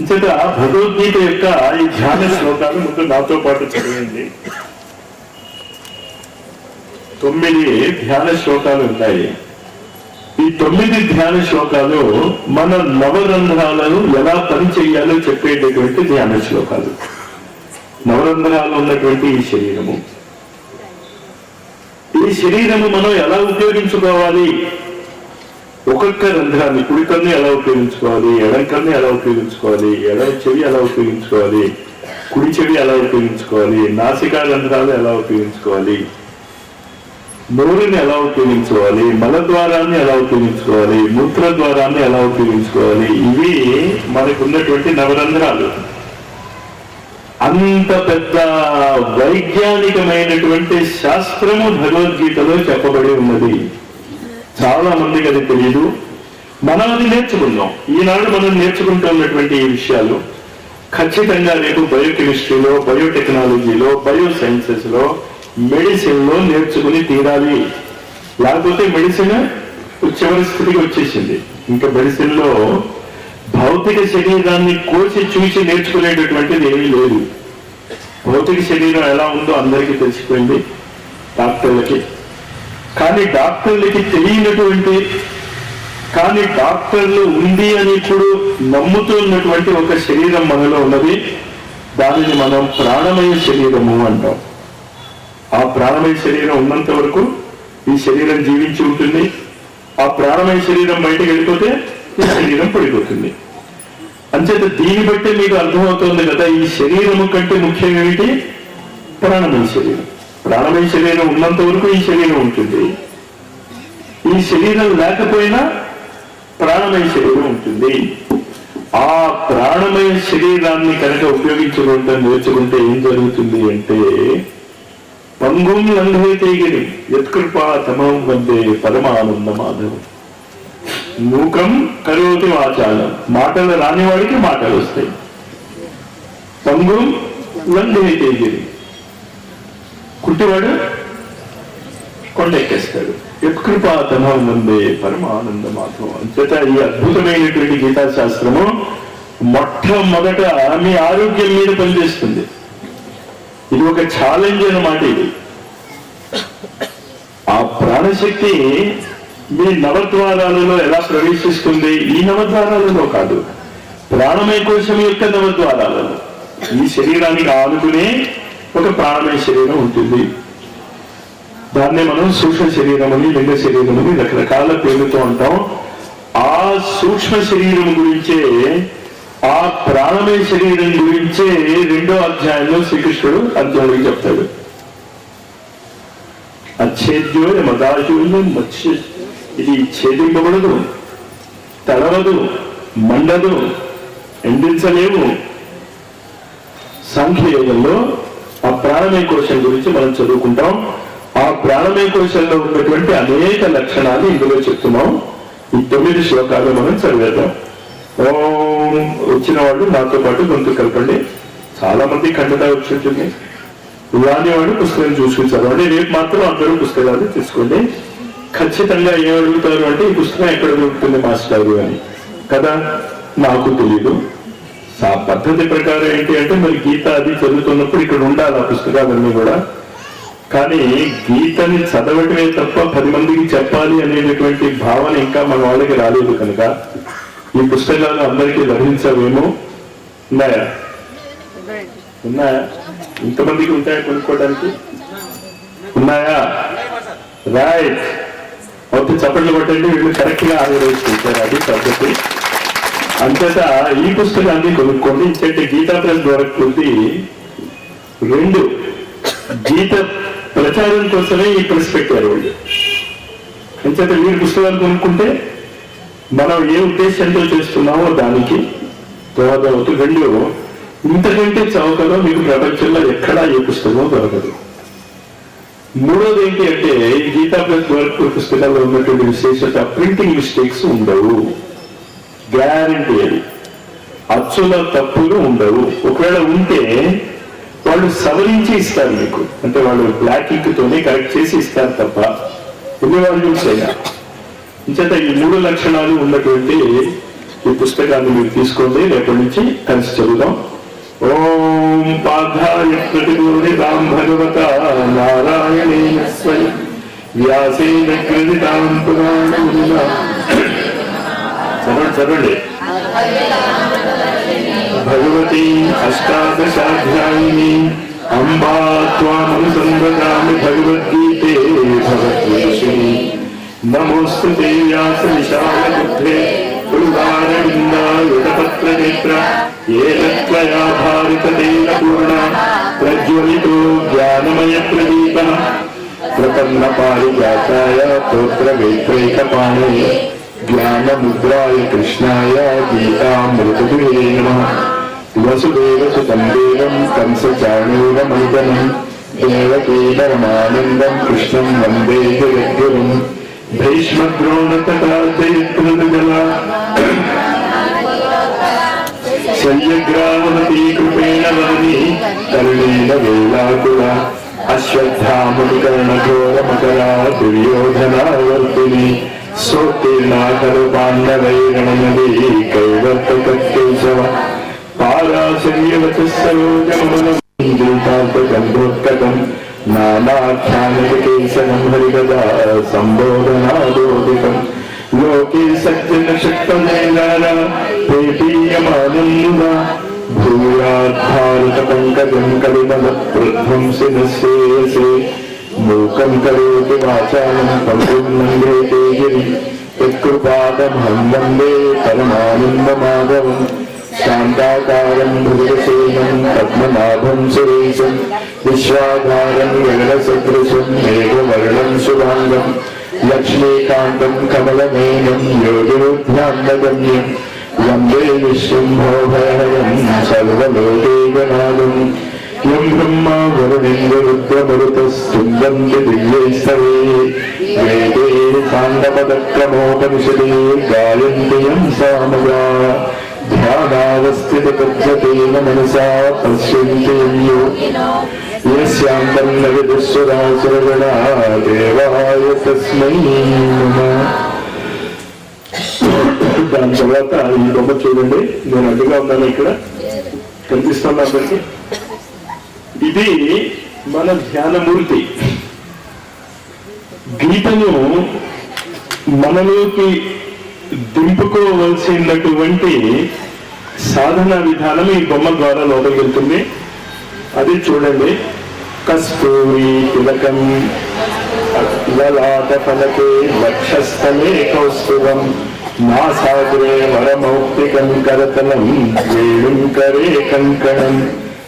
ఇంతట భగవద్గీత యొక్క ఈ ధ్యాన శ్లోకాలు ముందు నాతో పాటు చదివింది. తొమ్మిది ధ్యాన శ్లోకాలు ఉంటాయి. ఈ తొమ్మిది ధ్యాన శ్లోకాలు మన నవరంధ్రాలను ఎలా పని చేయాలో చెప్పేటటువంటి ధ్యాన శ్లోకాలు. నవరంధ్రాలు ఉన్నటువంటి ఈ శరీరము. ఈ శరీరము మనం ఎలా ఉపయోగించుకోవాలి? ఒక్కొక్క రంధ్రాన్ని కుడికన్ను ఎలా ఉపయోగించుకోవాలి? ఎడంకన్ను ఎలా ఉపయోగించుకోవాలి? ఎడం చెవి ఎలా ఉపయోగించుకోవాలి? కుడి చెవి ఎలా ఉపయోగించుకోవాలి? నాసికా రంధ్రాలు ఎలా ఉపయోగించుకోవాలి? నోరుని ఎలా ఉపయోగించుకోవాలి? మల ద్వారాన్ని ఎలా ఉపయోగించుకోవాలి? మూత్ర ద్వారాన్ని ఎలా ఉపయోగించుకోవాలి? ఇవి మనకున్నటువంటి నవరంధ్రాలు. అంత పెద్ద వైజ్ఞానికమైనటువంటి శాస్త్రము భగవద్గీతలో చెప్పబడి ఉన్నది. చాలా మందికి అది తెలియదు మనం అది నేర్చుకుందాం. ఈనాడు మనం నేర్చుకుంటున్నటువంటి ఈ విషయాలు ఖచ్చితంగా రేపు బయోకెమిస్ట్రీలో బయోటెక్నాలజీలో బయో సైన్సెస్లో మెడిసిన్లో నేర్చుకుని తీరాలి. లేకపోతే మెడిసిన్ చివరి స్థితికి వచ్చేసింది. ఇంకా మెడిసిన్లో భౌతిక శరీరాన్ని కోసి చూసి నేర్చుకునేటటువంటిది ఏమీ లేదు. భౌతిక శరీరం ఎలా ఉందో అందరికీ తెలిసిపోయింది. డాక్టర్లకి కానీ డాక్టర్లకి తెలియనటువంటి కానీ డాక్టర్లు ఉంది అని ఇప్పుడు నమ్ముతున్నటువంటి ఒక శరీరం మనలో ఉన్నది. దానిని మనం ప్రాణమయ శరీరము అంటాం. ఆ ప్రాణమయ శరీరం ఉన్నంత వరకు ఈ శరీరం జీవించి ఉంటుంది. ఆ ప్రాణమయ శరీరం బయటకు వెళ్ళిపోతే ఈ శరీరం పడిపోతుంది. అంచేత దీన్ని బట్టి మీకు అర్థమవుతుంది కదా ఈ శరీరము కంటే ముఖ్యం ఏమిటి ప్రాణమయ శరీరం. ప్రాణమయ శరీరం ఉన్నంత వరకు ఈ శరీరం ఉంటుంది. ఈ శరీరం లేకపోయినా ప్రాణమయ శరీరం ఉంటుంది. ఆ ప్రాణమయ శరీరాన్ని కనుక ఉపయోగించుకుంటే నేర్చుకుంటే ఏం జరుగుతుంది అంటే పంగుం లంఘయతేగిరి యత్కృపా తమం వందే పరమానంద మాధవం. మూకం కరోతి వాచాలం మాటలు రాని వాడికి మాటలు వస్తాయి. పంగుం లంఘయతేగిరి కుట్టివాడు కొండ ఎక్కేస్తాడు యత్కృపా పరమానంద మాధవం. అంతేత ఈ అద్భుతమైనటువంటి గీతాశాస్త్రము మొట్టమొదట మీ ఆరోగ్యం మీద పనిచేస్తుంది. ఇది ఒక ఛాలెంజ్ అన్నమాట ఇది. ఆ ప్రాణశక్తి మీ నవద్వారాలలో ఎలా ప్రవేశిస్తుంది? ఈ నవద్వారాలలో కాదు. ప్రాణమయ కోశం యొక్క నవద్వారాలలో. ఈ శరీరానికి ఆనుకునే ఒక ప్రాణమయ శరీరం ఉంటుంది. దాన్నే మనం సూక్ష్మ శరీరం అని లింగ శరీరం అని రకరకాల పేర్లతో అంటాం. ఆ సూక్ష్మ శరీరం గురించే ఆ ప్రాణమయ శరీరం గురించే రెండో అధ్యాయంలో శ్రీకృష్ణుడు అర్జునుడికి చెప్తాడు. అచ్ఛేద్యో మదాశూన్యం మత్స్య ఇది ఛేదింపబడదు తడవదు మండదు ఎండించలేము సాంఖ్యయోగంలో ఆ ప్రాణమేకోశం గురించి మనం చదువుకుంటాం. ఆ ప్రాణమేకోశంలో ఉన్నటువంటి అనేక లక్షణాలు ఇందులో చెప్తున్నాం. ఈ తొమ్మిది శ్లోకాలు మనం చదివేద్దాం. ఓం వచ్చిన వాళ్ళు నాతో పాటు గొంతు కలపండి. చాలా మంది ఖండిత వచ్చి ఉంటుంది. రాని పుస్తకం చూసుకుని చదవండి. రేపు మాత్రం అందరూ పుస్తకాలు తీసుకోండి. ఖచ్చితంగా ఏమడుగుతారు అంటే ఈ పుస్తకం ఎక్కడ దొరుకుతుంది మాస్టర్ అని. కదా నాకు తెలీదు. ఆ పద్ధతి ప్రకారం ఏంటి అంటే మరి గీత అది చదువుతున్నప్పుడు ఇక్కడ ఉండాలి ఆ పుస్తకాలన్నీ కూడా. కానీ గీతని చదవటమే తప్ప పది మందికి చెప్పాలి అనేటటువంటి భావన ఇంకా మన వాళ్ళకి రాలేదు కనుక. ఈ పుస్తకాలు అందరికీ లభించవేమో? ఉన్నాయా? ఉన్నాయా? ఇంతమందికి ఉంటాయా కొనుక్కోవడానికి? ఉన్నాయా? రైట్ మొత్తం చప్పట్లు కొట్టండి వీళ్ళు కరెక్ట్గా గా అది పద్ధతి. అంతటా ఈ పుస్తకాన్ని కొనుక్కోండి ఇంకంటే గీతా ప్రెస్ దొరకకుంది రెండు గీత ప్రచారం కోసమే ఈ ప్రెస్ పెట్టారు. వాళ్ళు అంచేత మీరు పుస్తకాలు కొనుక్కుంటే మనం ఏ ఉద్దేశంతో చేస్తున్నామో దానికి దోహదవుతూ రెండు ఇంతకంటే చౌకలో మీకు ప్రపంచంలో ఎక్కడా ఏ పుస్తకం దొరకదు. మూడోది ఏంటి అంటే ఈ గీతా ప్లస్ వర్క్ పుస్తకాల్లో ఉన్నటువంటి విశేషత ప్రింటింగ్ మిస్టేక్స్ ఉండవు. గ్యారంటీ అది. అచ్చుల తప్పులు ఉండవు. ఒకవేళ ఉంటే వాళ్ళు సవరించి ఇస్తారు మీకు. అంటే వాళ్ళు బ్లాక్ ఇంక్తోనే కరెక్ట్ చేసి ఇస్తారు తప్ప ఉండేవాళ్ళు వాళ్ళు ఇంచేత ఈ మూడు లక్షణాలు ఉన్నటువంటి ఈ పుస్తకాన్ని మీరు తీసుకోండి. రేపటి నుంచి కలిసి చదువుదాం. ఓం పాధాయ ప్రతిగోని రామ్ భగవత నారాయణేన స్వయం. వ్యాసేన కృతితాం పురాణ చదవండి. భగవతి అష్టాదశాధ్యాయిని అంబా త్వామనుసంగతామి భగవద్గీతే భగవద్వేషిణి నమోస్తు దేవ్యాస విశాలబుద్ధే విశాల బుద్ధే ఉదారవిందాయుధపత్రనేత్ర ఏతత్వయా భారతదేన పూర్ణ ప్రజ్వలితో జ్ఞానమయ ప్రదీప ప్రపన్న పారిజాతాయ తోత్ర వేత్రైకపాణే జ్ఞానముద్రాయ కృష్ణాయ గీతామృతదురే నమ వసుదేవ సుతం దేవం కంసచాణూర మైదనం దేవకీ పరమానందం కృష్ణం వందే జగద్గురుం భీష్మద్రోణతటాజయత్రుజల శల్యగ్రామవతీ కృపేణ వదని కరుణేన వేలాకుల అశ్వత్థామకర్ణఘోరమకరా దుర్యోధనావర్తిని भक्ति ना खलु पाण्डवैरणमदी कैवर्तकैशव पाराशर्यवचस्सरोजमनन्दृतापगन्धोत्कटम् नानाख्यानकेशनम् हरिकदा सम्बोधनादोदिकम् लोके सज्जनशक्तनेनाना प्रीतीयमानन्दा भूयाद्भारतपङ्कजम् कविमलप्रध्वंसिनश्रेयसे मूकम् करोति वाचालम् ചുറ്റുപാദമല്ലേ പരമാനന്ദമാധവം. ശാന്താകാരം ഭുജസേനം പത്മനാഭം സുരേശം വിശ്വാധാരം ഗഗനസദൃശം ഏകവർണം സുഭാംഗം ലക്ഷ്മീകാന്തം കമലമേനം യോഗിരുഭ്യാന്തഗമ്യം വന്ദേ വിശ്വംഭോഭയം സർവലോകേകനാഥം యోగిరుధ్యాన్నగమ్యం బ్రహ్మా వరుణేంద్రుద్రమరుతస్తుందంతి దివ్యైస్తవే వేదే సాంగపదక్రమోపనిషదే గాయంతి సామగా ధ్యానావస్థితేన మనసా పశ్యంతి యం యోగినో యస్యాంతం న విదుస్వరాసురగణా దాని తర్వాత ఈ బొమ్మ చూడండి. నేను అడ్డుగా ఉన్నాను ఇక్కడ. కనిపిస్తున్నా అందరికీ ఇది మన ధ్యానమూర్తి. గీతను మనలోకి దింపుకోవలసినటువంటి సాధన విధానం ఈ బొమ్మ ద్వారా లోపలికెళ్తుంది అది చూడండి. కస్తూరి తిలకం లలాట ఫలకే లక్షస్థలే కౌస్తుభం నాసాగ్రే వరమౌక్తికం కరతలం వేణుం కరే కంకణం.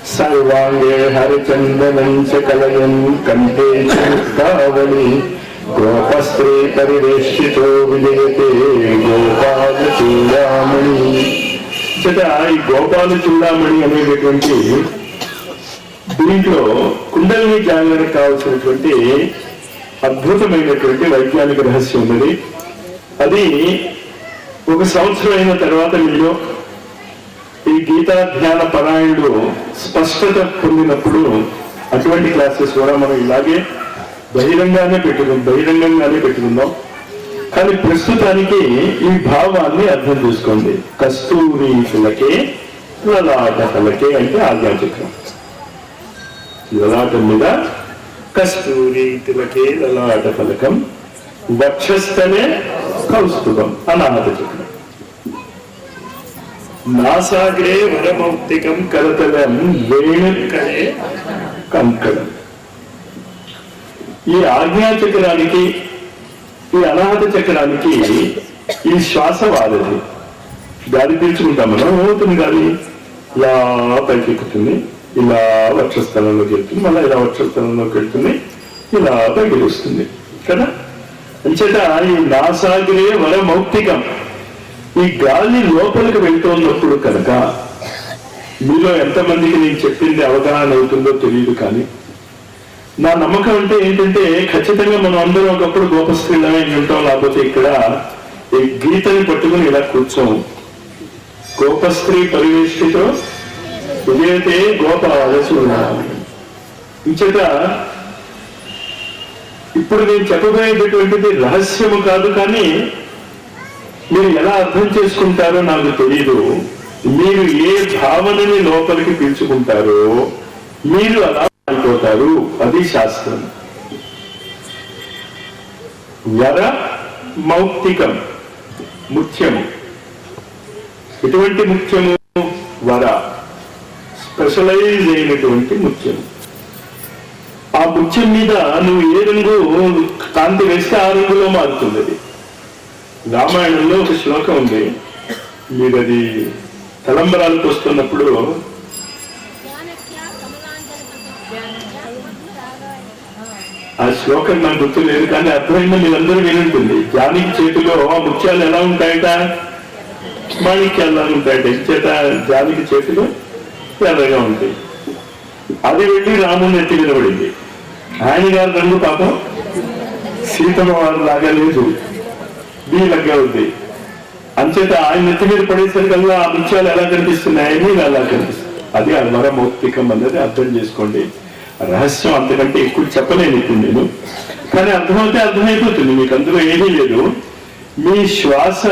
సర్వాంగే హరిచందనం చ కలయం కంఠే చుక్తావళి గోపస్త్రీ పరివేష్టితో విజయతే గోపాల చూడామణి. చేత ఈ గోపాల చూడామణి అనేటటువంటి దీంట్లో కుండలిని జాగరణకు కావాల్సినటువంటి అద్భుతమైనటువంటి వైజ్ఞానిక రహస్యం ఉన్నది అది ఒక సంవత్సరం అయిన తర్వాత వీళ్ళు గీతా ధ్యాన పరాయణుడు స్పష్టత పొందినప్పుడు అటువంటి క్లాసెస్ కూడా మనం ఇలాగే బహిరంగానే పెట్టుకుందాం బహిరంగంగానే పెట్టుకుందాం. కానీ ప్రస్తుతానికి ఈ భావాన్ని అర్థం చేసుకోండి. కస్తూరి పిల్లకే లలాట అంటే ఆధ్యాత్మికం లలాటం మీద కస్తూరి తిలకే లలాట ఫలకం వక్షస్థలే కౌస్తుభం అనాహత చక్రం నాసాగ్రే వరమౌక్తికం కలతలం వేణుకలే కంకణం. ఈ ఆజ్ఞా చక్రానికి ఈ అనాహత చక్రానికి ఈ శ్వాస వాదది గాలి పీల్చుకుంటాం మనం ఏమవుతుంది గాలి ఇలా పైకి ఎక్కుతుంది ఇలా వక్షస్థలంలోకి వెళ్తుంది మళ్ళీ ఇలా వక్షస్థలంలోకి వెళ్తుంది ఇలా పైకి వస్తుంది కదా? అంచేత ఈ నాసాగ్రే వరమౌక్తికం ఈ గాలి లోపలికి వెళ్తున్నప్పుడు కనుక మీలో ఎంతమందికి నేను చెప్పింది అవగాహన అవుతుందో తెలియదు కానీ నా నమ్మకం అంటే ఏంటంటే ఖచ్చితంగా మనం అందరం ఒకప్పుడు గోపస్క్రీలమే ఉంటాం లేకపోతే ఇక్కడ ఈ గీతని పట్టుకుని ఇలా కూర్చోం. గోపస్త్రీ పరివేష్టితో విజయతే గోప ఇంచేత ఇప్పుడు నేను చెప్పబోయేటటువంటిది రహస్యము కాదు కానీ మీరు ఎలా అర్థం చేసుకుంటారో నాకు తెలియదు మీరు ఏ భావనని లోపలికి పీల్చుకుంటారో మీరు అలా అయిపోతారు అది శాస్త్రం. వర మౌక్తికం ముఖ్యము ఎటువంటి ముఖ్యము వర. స్పెషలైజ్ అయినటువంటి ముఖ్యము ఆ ముఖ్యం మీద నువ్వు ఏ రంగు కాంతి వేస్తే ఆ రంగులో మారుతుంది అది. రామాయణంలో ఒక శ్లోకం ఉంది. మీరు అది తలంబరాలకు వస్తున్నప్పుడు ఆ శ్లోకం నాకు గుర్తు లేదు కానీ అర్థమైనా మీరందరూ వినుంటుంది జానికి చేతిలో ఆ ముత్యాలు ఎలా ఉంటాయట? మాణిక్యాలు ఉంటాయట. ఇచ్చేట జానికి చేతిలో ఎర్రగా ఉంటాయి. అది వెళ్ళి రాముని ఎత్తి నిలబడింది. ఆయన గారి రంగు పాపం సీతమ్మ వారు లాగా లేదు. వీళ్ళకే ఉంది. అంచేత ఆయన నెత్తి మీద పడేసరికల్లా ఆ నృత్యాలు ఎలా కనిపిస్తున్నాయని అలా కనిపిస్తుంది అది అల్వర మౌక్తికం అన్నది అర్థం చేసుకోండి. రహస్యం అంతకంటే ఎక్కువ చెప్పలేను ఇప్పుడు నేను. కానీ అర్థమైతే అర్థమైపోతుంది. మీకు అందులో ఏమీ లేదు. మీ శ్వాస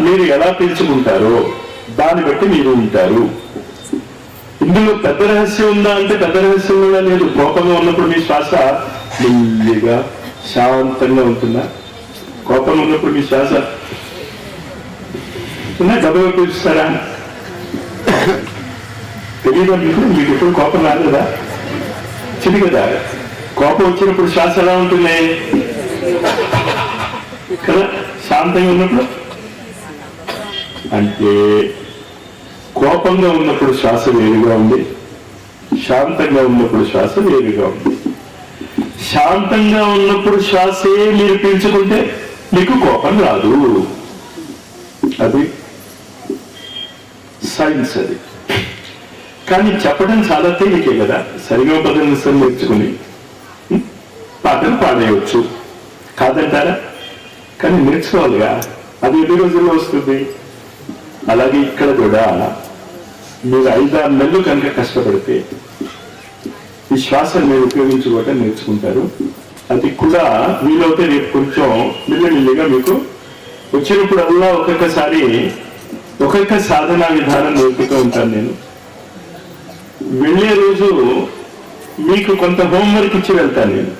మీరు ఎలా పీల్చుకుంటారో దాన్ని బట్టి మీరు ఉంటారు. ఇందులో పెద్ద రహస్యం ఉందా అంటే పెద్ద రహస్యం కూడా లేదు. కోపంగా ఉన్నప్పుడు మీ శ్వాస మెల్లిగా శాంతంగా ఉంటుందా? కోపం ఉన్నప్పుడు మీ శ్వాస డబ్బులు పిలుస్తారా? తెలియదా మీకు? మీకు ఎప్పుడు కోపం రాలేదా? చిది కదా. కోపం వచ్చినప్పుడు శ్వాస ఎలా ఉంటుంది? కదా? శాంతంగా ఉన్నప్పుడు? అంటే కోపంగా ఉన్నప్పుడు శ్వాస వేరుగా ఉంది. శాంతంగా ఉన్నప్పుడు శ్వాస వేరుగా ఉంది. శాంతంగా ఉన్నప్పుడు శ్వాసే మీరు పీల్చుకుంటే నీకు కోపం రాదు. అది సైన్స్ అది. కానీ చెప్పడం చాలా తేలికే కదా? సరిగా పదం నేర్చుకుని. పాటలు పాడేయవచ్చు కాదంటారా? కానీ నేర్చుకోవాలిగా. అది ఎన్ని రోజుల్లో వస్తుంది? అలాగే ఇక్కడ కూడా. మీరు ఐదారు నెలలు కనుక కష్టపడితే ఈ శ్వాసను మీరు ఉపయోగించుకోవటం నేర్చుకుంటారు. అది కూడా వీలైతే రేపు కొంచెం మెల్లమెల్లిగా మీకు వచ్చినప్పుడల్లా ఒక్కొక్కసారి ఒక్కొక్క సాధనా విధానం నేర్పుతూ ఉంటాను నేను. వెళ్ళే రోజు మీకు కొంత హోంవర్క్ ఇచ్చి వెళ్తాను నేను.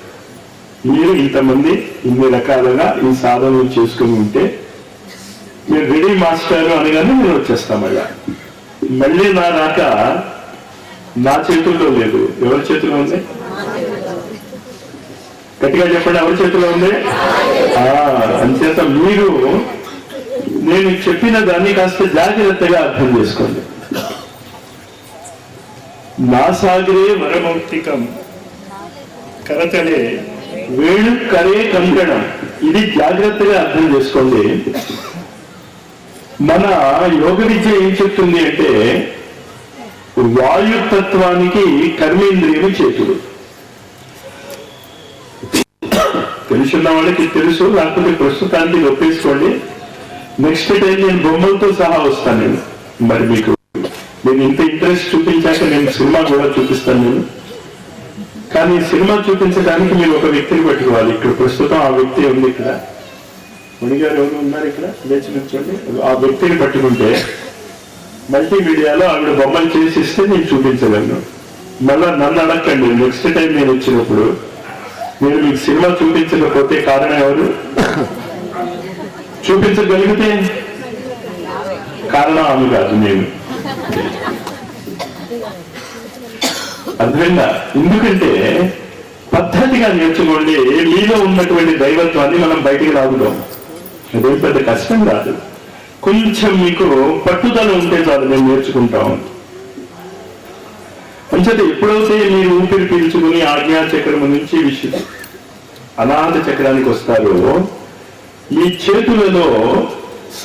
మీరు ఇంతమంది ఇన్ని రకాలుగా ఈ సాధనలు చేసుకుని ఉంటే మీరు రెడీ మాస్టారు అనగానే మీరు వచ్చేస్తాం మళ్ళా. మళ్ళీ నా రాక నా చేతుల్లో లేదు. ఎవరి చేతిలో ఉంది? గట్టిగా చెప్పండి ఎవరి చేతిలో ఉంది? ఆ, అంచేత మీరు నేను చెప్పిన దాన్ని కాస్త జాగ్రత్తగా అర్థం చేసుకోండి. నాసాగరే వరమౌక్తికం. కరతలే వేణు కరే కంకణం. ఇది జాగ్రత్తగా అర్థం చేసుకోండి. మన యోగ విద్య ఏం చెప్తుంది అంటే వాయుతత్వానికి కర్మేంద్రియము చేతుడు తెలుసున్న వాళ్ళకి తెలుసు లేకపోతే ప్రస్తుతానికి ఒప్పేసుకోండి. నెక్స్ట్ టైం నేను బొమ్మలతో సహా వస్తాను నేను. మరి మీకు నేను ఇంత ఇంట్రెస్ట్ చూపించాక నేను సినిమా కూడా చూపిస్తాను నేను. కానీ సినిమా చూపించడానికి మీరు ఒక వ్యక్తిని పట్టుకోవాలి. ఇక్కడ ప్రస్తుతం ఆ వ్యక్తి ఉంది ఇక్కడ. మునిగారు ఎవరు ఉన్నారు ఇక్కడ? లేచి నుంచోండి ఆ వ్యక్తిని పట్టుకుంటే మల్టీమీడియాలో ఆవిడ బొమ్మలు చేసి ఇస్తే నేను చూపించగలను. మళ్ళీ నన్ను అడగండి నెక్స్ట్ టైం నేను వచ్చినప్పుడు నేను మీకు సినిమా చూపించకపోతే కారణం ఎవరు? చూపించగలిగితే కారణం ఆమె కాదు నేను. అర్థమైందా ఎందుకంటే పద్ధతిగా నేర్చుకోండి మీలో ఉన్నటువంటి దైవత్వాన్ని మనం బయటికి రాగుదాం అదేం పెద్ద కష్టం కాదు. కొంచెం మీకు పట్టుదల ఉంటే చాలు మేము నేర్చుకుంటాం. అంచేత ఎప్పుడైతే మీరు ఊపిరి పీల్చుకుని ఆజ్ఞా చక్రము నుంచి విషయం అనాథ చక్రానికి వస్తారో మీ చేతులలో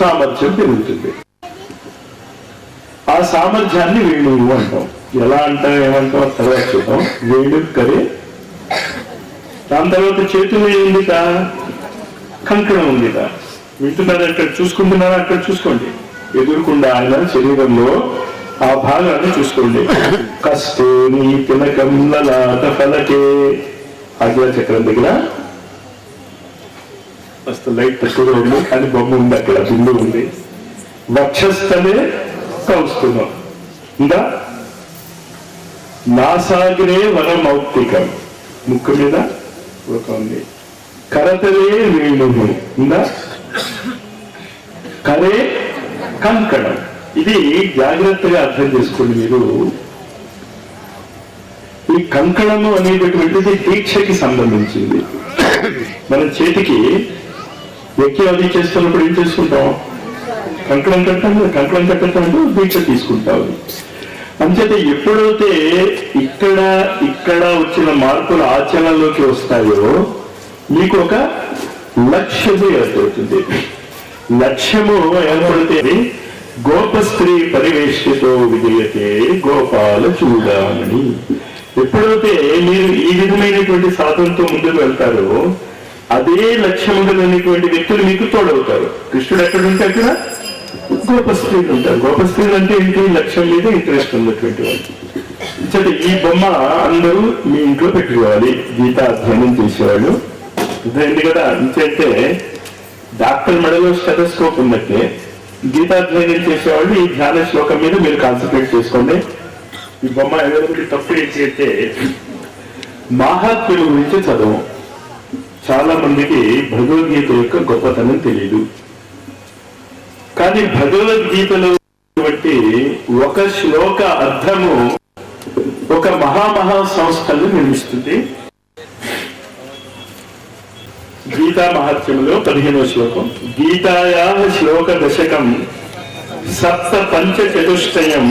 సామర్థ్యం పెరుగుతుంది. ఆ సామర్థ్యాన్ని వేణువు అంటాం. ఎలా అంటాం ఏమంటాం తర్వాత చూద్దాం. వేణు కరే. దాని తర్వాత చేతులు ఉందిట కంకణం ఉందిట. వింటున్నారు అక్కడ చూసుకుంటున్నారా? అక్కడ చూసుకోండి. ఎదురుకుండా ఆయన శరీరంలో ఆ భాగాన్ని చూసుకోండి. కస్తూరి తిలకం లలాట ఫలకే అగ్ల చక్రం దగ్గర. మస్తు లైట్ తక్కువగా ఉంది కానీ బొమ్మ ఉంది అక్కడ బిందు ఉంది. వక్షస్థలే కౌస్తున్నాం ఇంకా? నాసాగ్రే వనమౌక్తికం. ముక్కు మీద ఒక ఉంది. కరతలే వేణు ఉందా కరే కంకణం. ఇది జాగ్రత్తగా అర్థం చేసుకోండి మీరు ఈ కంకణము అనేటటువంటిది దీక్షకి సంబంధించింది. మన చేతికి వ్యక్తి అది చేస్తున్నప్పుడు ఏం చేసుకుంటాం? కంకణం కట్టాం కదా, కంకణం కట్టడంతో దీక్ష తీసుకుంటాం. అంచేత ఎప్పుడైతే ఇక్కడ ఇక్కడ వచ్చిన మార్పులు ఆచరణలోకి వస్తాయో మీకు ఒక లక్ష్యము ఏర్పడుతుంది. లక్ష్యము ఏర్పడితే గోప స్త్రీ పరివేష్టితో విజయతే గోపాల చూడాలని. ఎప్పుడైతే మీరు ఈ విధమైనటువంటి సాధనతో ముందుకు వెళ్తారో అదే లక్ష్యం వ్యక్తులు మీకు తోడవుతారు. కృష్ణుడు ఎక్కడుంటే అక్కడ గోపస్త్రీలు ఉంటారు గోపస్త్రీలు అంటే ఏంటి? లక్ష్యం మీద ఇంట్రెస్ట్ ఉన్నటువంటి వాళ్ళు. సరే ఈ బొమ్మ అందరూ మీ ఇంట్లో పెట్టుకోవాలి. గీత అధ్యయనం చేసేవాళ్ళు ఎందుకంటే కదా? అంతే డాక్టర్ మెడలో స్టెటస్కోప్ ఉన్నట్టే. గీతాధ్యయనం చేసేవాళ్ళు ఈ ధ్యాన శ్లోకం మీద మీరు కాన్సన్ట్రేట్ చేసుకోండి. ఈ బొమ్మ ఎవరికి తప్పు ఏం చేస్తే మహాత్ముల గురించి చదవం. చాలా మందికి భగవద్గీత యొక్క గొప్పతనం తెలియదు కానీ భగవద్గీతలో బట్టి ఒక శ్లోక అర్థము ఒక మహామహా సంస్థను నిర్మిస్తుంది గీతా మహత్యంలో పదిహేనవ శ్లోకం. గీతాయా శ్లోక దశకం సప్త పంచ చతుష్టయం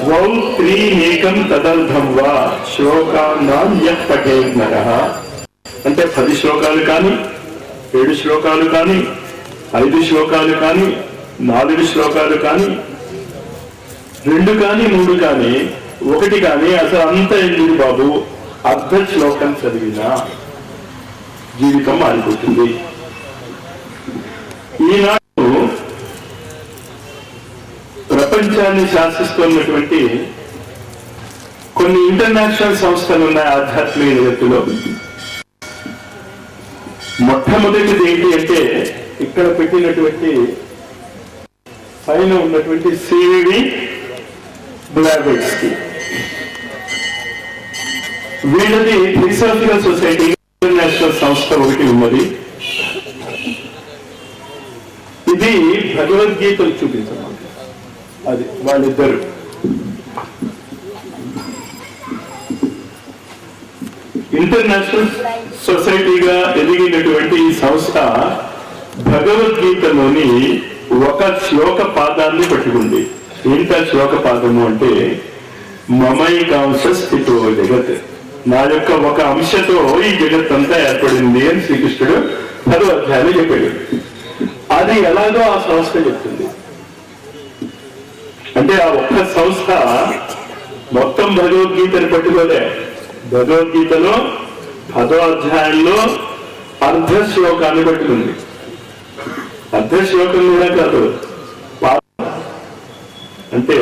ద్వౌ త్రీనేకం తదర్థం వా శ్లోకాన్నాం యః పఠేత్ నరః అంటే పది శ్లోకాలు కానీ ఏడు శ్లోకాలు కానీ ఐదు శ్లోకాలు కానీ నాలుగు శ్లోకాలు కానీ రెండు కానీ మూడు కానీ ఒకటి కానీ అసలు అంత ఎందుకు బాబు? అర్ధ శ్లోకం చదివినా. జీవితం మారిపోతుంది ఈనాడు ప్రపంచాన్ని శాసిస్తున్నటువంటి కొన్ని ఇంటర్నేషనల్ సంస్థలు ఉన్నాయి ఆధ్యాత్మిక జగత్తులో మొట్టమొదటిది ఏంటి అంటే ఇక్కడ పెట్టినటువంటి పైన ఉన్నటువంటి సివిడి బ్లాబెట్స్కి. వీళ్ళది ఫిలాసఫికల్ సొసైటీ ఇంటర్నేషనల్ సంస్థ ఒకటి ఉన్నది ఇది భగవద్గీతను చూపించడం అది వాళ్ళిద్దరు. ఇంటర్నేషనల్ సొసైటీగా ఎదిగినటువంటి ఈ సంస్థ భగవద్గీతలోని ఒక శ్లోక పాదాన్ని పట్టుకుంది. ఏంటా శ్లోక పాదము అంటే మమైకాంశ స్థితో జగత్. నా యొక్క ఒక అంశతో ఈ జగత్ అంతా ఏర్పడింది అని శ్రీకృష్ణుడు పదో అధ్యాయంలో చెప్పాడు. అది ఎలాగో ఆ సంస్థ చెప్తుంది. అంటే ఆ ఒక్క సంస్థ మొత్తం భగవద్గీతను పట్టుకోలే. భగవద్గీతలో పదో అధ్యాయంలో అర్ధ శ్లోకాన్ని పట్టుకుంది. అర్ధ శ్లోకం కూడా కాదు అంటే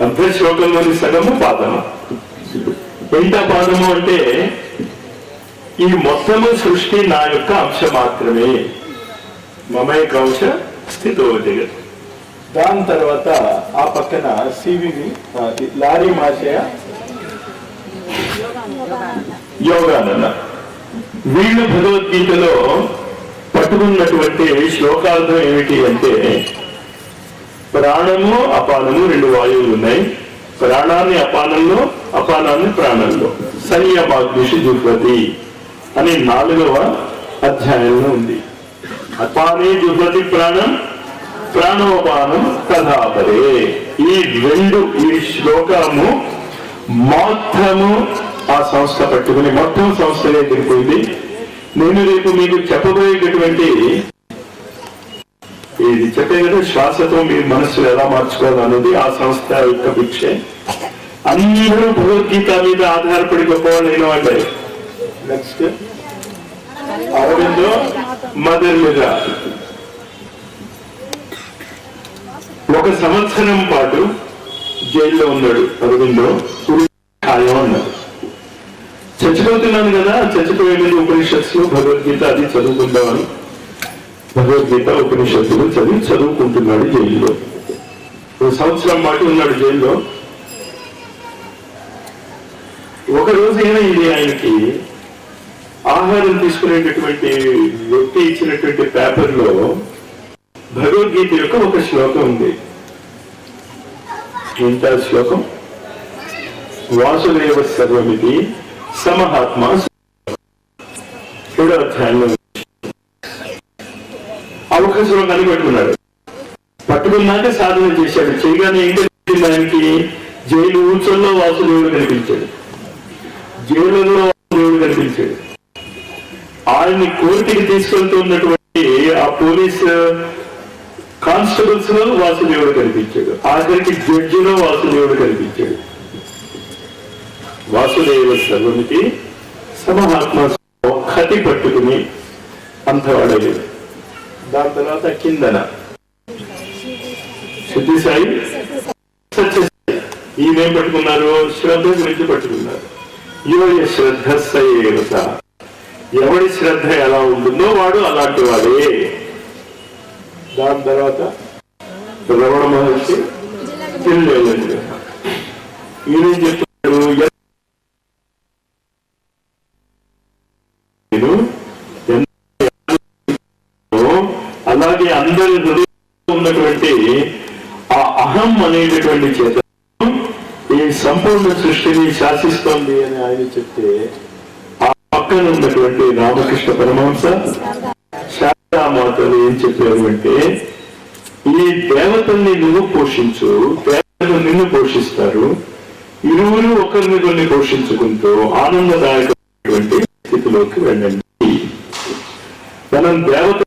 అర్ధ శ్లోకంలోని సగము పాదము ఎంత పాదము అంటే ఈ మొత్తము సృష్టి నా యొక్క అంశం మాత్రమే మమైకాంశ స్థితో జగత్ దాని తర్వాత ఆ పక్కన సివివి లారీ మాషయ యోగానన్న వీళ్ళు భగవద్గీతలో పట్టుకున్నటువంటి శ్లోకార్థం ఏమిటి అంటే ప్రాణము అపానము రెండు వాయువులు ఉన్నాయి. ప్రాణాన్ని అపానంలో అపానాన్ని ప్రాణంలో. సంయమాగ్నిషి జుహ్వతి అనే నాలుగవ అధ్యాయంలో ఉంది. అపానే జుహ్వతి ప్రాణం ప్రాణోపానం తథాపరే ఈ రెండు ఈ శ్లోకము మొత్తము ఆ సంస్థ పట్టుకుని మొత్తం సంస్థలే ఎదిరిపోయింది. నేను రేపు మీకు చెప్పబోయేటటువంటి ఇది చెప్పే కదా శ్వాసతో మీ మనస్సు ఎలా మార్చుకోవాలి అనేది ఆ సంస్థ యొక్క భిక్షే. అందరూ భగవద్గీత మీద ఆధారపడి గొప్పవాళ్ళు అయిన వాళ్ళే నెక్స్ట్ అరవిందో మదర్ మీద. ఒక సంవత్సరం పాటు జైల్లో ఉన్నాడు అరవిందో. ఖాయం అన్నాడు చచ్చిపోతున్నాను కదా చచ్చిపోయే ముందు ఉపనిషత్తులు భగవద్గీత అది చదువుకుందామని. భగవద్గీత ఉపనిషత్తులు చదివి చదువుకుంటున్నాడు జైల్లో. ఒక సంవత్సరం పాటు ఉన్నాడు జైల్లో. ఒక రోజైనా ఇది ఆయనకి ఆహారం తీసుకునేటటువంటి వ్యక్తి ఇచ్చినటువంటి పేపర్లో భగవద్గీత యొక్క ఒక శ్లోకం ఉంది. ఏంటా శ్లోకం? వాసుదేవ సర్వమితి సమహాత్మ ఏడో అధ్యాయంలో అవకాశంలో కనిపెట్టుకున్నాడు పట్టుకున్నాక సాధన చేశాడు. చేయగానే ఏంటి తెలిసింది ఆయనకి? జైలు ఊచల్లో వాసుదేవుడు కనిపించాడు. జైలులో దేవుడు కనిపించాడు. ఆయన్ని కోర్టుకి తీసుకెళ్తున్నటువంటి ఆ పోలీస్ కానిస్టేబుల్స్లో వాసుదేవుడు కనిపించాడు. ఆఖరికి జడ్జిలో వాసుదేవుడు కనిపించాడు. వాసుదేవ సర్వునికి సమహాత్మ ఒక్కటి పట్టుకుని అంతవాడలేదు దాని తర్వాత కిందన. సిద్ధిసాయి సత్యసాయి ఈయనేం పట్టుకున్నారు? శ్రద్ధ గురించి పట్టుకున్నారు. యోయ శ్రద్ధ సయేవత? ఎవడి శ్రద్ధ ఎలా ఉంటుందో వాడు అలాంటి వాడే. దాని తర్వాత రమణ మహర్షి తిరుగులేదు ఈయనేం నేను అలాగే అందరి హృదయంలో ఉన్నటువంటి ఆ అహం అనేటటువంటి చేత సంపూర్ణ సృష్టిని శాసిస్తోంది అని ఆయన చెప్తే ఆ పక్కన ఉన్నటువంటి రామకృష్ణ పరమహంస శారదామాతలు ఏం చెప్పారు అంటే ఈ దేవతల్ని నువ్వు పోషించు దేవతలు నిన్ను పోషిస్తారు ఇరువురు ఒకరిని కొన్ని పోషించుకుంటూ ఆనందదాయకమైనటువంటి స్థితిలోకి వెళ్ళండి. మనం దేవత